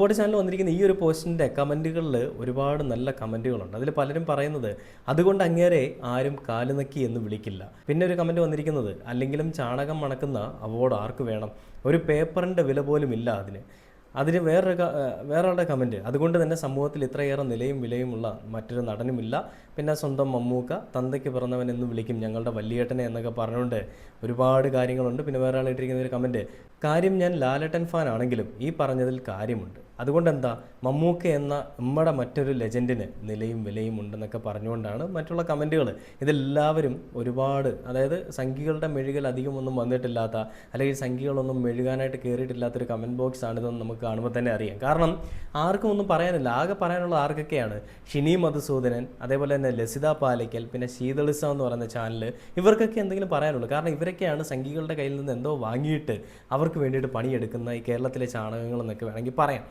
Report channel വന്നിരിക്കുന്ന ഈ ഒരു പോസ്റ്റിന്റെ കമന്റുകളിൽ ഒരുപാട് നല്ല കമന്റുകളുണ്ട് അതിൽ പലരും പറയുന്നത് അതുകൊണ്ട് അങ്ങേരെ ആരും കാലുനക്കി എന്ന് വിളിക്കില്ല. പിന്നെ ഒരു കമന്റ് വന്നിരിക്കുന്നത് അല്ലെങ്കിലും ചാണകം മണക്കുന്ന അവാർഡ് ആർക്ക് വേണം? ഒരു പേപ്പറിന്റെ വില പോലും ഇല്ല അതിന്. അതിന് വേറൊരു വേറൊരാളുടെ കമന്റ് അതുകൊണ്ട് തന്നെ സമൂഹത്തിൽ ഇത്രയേറെ നിലയും വിലയുമുള്ള മറ്റൊരു നടനുമില്ല. പിന്നെ സ്വന്തം മമ്മൂക്ക തന്തയ്ക്ക് പിറന്നവൻ എന്ന് വിളിക്കും ഞങ്ങളുടെ വല്യേട്ടനെ എന്നൊക്കെ പറഞ്ഞുകൊണ്ട് ഒരുപാട് കാര്യങ്ങളുണ്ട്. പിന്നെ വേറെ ആളിട്ടിരിക്കുന്ന ഒരു കമന്റ് കാര്യം ഞാൻ ലാലേട്ടൻ ഫാൻ ആണെങ്കിലും ഈ പറഞ്ഞതിൽ കാര്യമുണ്ട്. അതുകൊണ്ട് എന്താ മമ്മൂക്ക എന്ന നമ്മുടെ മറ്റൊരു ലെജൻഡിന് നിലയും വിലയും ഉണ്ടെന്നൊക്കെ പറഞ്ഞുകൊണ്ടാണ് മറ്റുള്ള കമന്റുകൾ ഇതെല്ലാവരും ഒരുപാട് അതായത് സംഖ്യകളുടെ മെഴുകൽ അധികം ഒന്നും വന്നിട്ടില്ലാത്ത അല്ലെങ്കിൽ സംഖ്യകളൊന്നും മെഴുകാനായിട്ട് കയറിയിട്ടില്ലാത്തൊരു കമന്റ് ബോക്സ് ആണിതെന്ന് നമുക്ക് കാണുമ്പോൾ തന്നെ അറിയാം. കാരണം ആർക്കും ഒന്നും പറയാനില്ല. ആകെ പറയാനുള്ള ആർക്കൊക്കെയാണ്? ഷിനി മധുസൂദനൻ അതേപോലെ തന്നെ ലസിത പാലയ്ക്കൽ പിന്നെ ശീതളിസ എന്ന് പറയുന്ന ചാനൽ ഇവർക്കൊക്കെ എന്തെങ്കിലും പറയാനുള്ളൂ. കാരണം ഇവരൊക്കെയാണ് സംഖ്യകളുടെ കയ്യിൽ നിന്ന് എന്തോ വാങ്ങിയിട്ട് അവർക്ക് വേണ്ടിയിട്ട് പണിയെടുക്കുന്ന ഈ കേരളത്തിലെ ചാണകങ്ങൾ എന്നൊക്കെ വേണമെങ്കിൽ പറയാം.